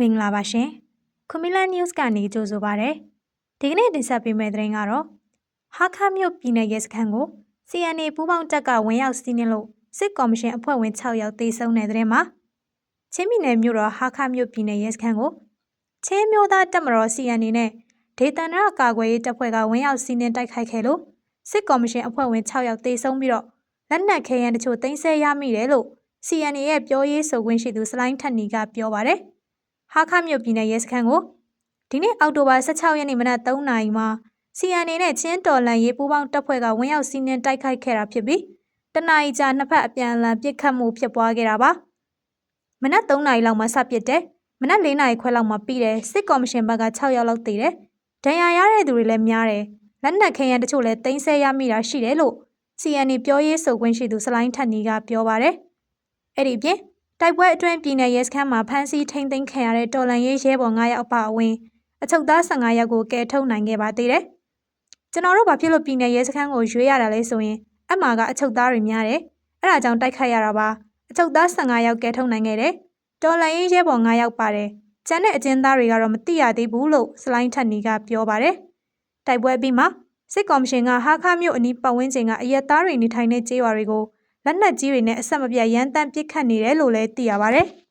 မင်္ဂလာပါရှင်။ခွန်မီလာ news ကနေကြိုဆိုပါရစေ။ဒီကနေ့တင်ဆက်ပေးမယ့်သတင်းကတော့ဟာခါမြို့ပြည်နယ်ရဲစခန်းကို CNA ပူးပေါင်းတပ်ကဝင်ရောက်စီးနင်းလို့စစ်ကော်မရှင်အဖွဲ့ဝင်6ယောက်သေဆုံးတဲ့သတင်းမှာချင်းပြည်နယ်မြို့တော်ဟာခါမြို့ပြည်နယ်ရဲစခန်းကိုချင်းမျိုးသားတပ်မတော် CNA နဲ့ဒေသန္တရကာကွယ်ရေးတပ်ဖွဲ့ကဝင်ရောက်စီးနင်းတိုက်ခိုက်ခဲ့လို့စစ်ကော်မရှင်အဖွဲ့ဝင်6ယောက်သေဆုံးပြီးတော့လက်နက်ခဲယမ်းတချို့တင်ဆက်ရမိတယ်လို့ CNA ရဲ့ပြောရေးဆိုခွင့်ရှိသူစလိုင်းထက်နီကပြောပါတယ်။ ဟာခမြို့ပြည်နယ်ရဲစခန်းကိုဒီနေ့အောက်တိုဘာ16ရက်နေ့မနက်3နာရီမှာ CNA နဲ့ချင်းတော်လန်ရေးပူးပေါင်းတပ်ဖွဲ့ကဝင်ရောက်စီးနင်းတိုက်ခိုက်ခဲ့တာဖြစ်ပြီးတနအီကြာနှစ်ဖက်အပြန်အလှန်ပစ်ခတ်မှုဖြစ်ပွားခဲ့တာပါမနက်3နာရီလောက်မှာစပစ်တယ်မနက်4နာရီခွဲလောက်မှာပြီးတယ်စစ်ကော်မရှင်ဘက်က6ယောက်လောက်တည်တယ်ဒဏ်ရာရတဲ့သူတွေလည်းများတယ်လက်နက်ခဲယမ်းတချို့လည်းတင်ဆက်ရမိတာရှိတယ်လို့ CNA ပြောရေးဆိုခွင့်ရှိသူစလိုင်းထက်နီကပြောပါတယ်အဲ့ဒီပြင် တိုက်ပွဲအတွင်းပြည်내ရဲစခန်းမှာဖမ်းဆီးထိန်းသိမ်းခံရတဲ့တော်လန်ရေးရဲဘော်9ယောက်အပါအဝင်အချုပ်သား15ယောက်ကိုကယ်ထုတ်နိုင်ခဲ့ပါသေးတယ်။ကျွန်တော်တို့ဘာဖြစ်လို့ပြည်내ရဲစခန်းကိုရွေးရတာလဲဆိုရင်အမှကအချုပ်သားတွေများတယ်။အဲ့ဒါကြောင့်တိုက်ခိုက်ရတာပါ။အချုပ်သား15ယောက်ကယ်ထုတ်နိုင်ခဲ့တယ်။တော်လန်ရေးရဲဘော်9ယောက်ပါတယ်။ကျန်တဲ့အကျဉ်းသားတွေကတော့မသိရသေးဘူးလို့စလိုင်းထက်နီကပြောပါတယ်။တိုက်ပွဲပြီးမှာစစ်ကော်မရှင်ကဟာခါမြို့အနီးပတ်ဝန်းကျင်ကအရက်သားတွေနေထိုင်တဲ့ကျေးရွာတွေကို လက်နက်ကြီးတွေနဲ့အဆက်မပြတ်ရန်တမ်းပစ်ခတ်နေတယ်လို့လည်းသိရပါဗျ။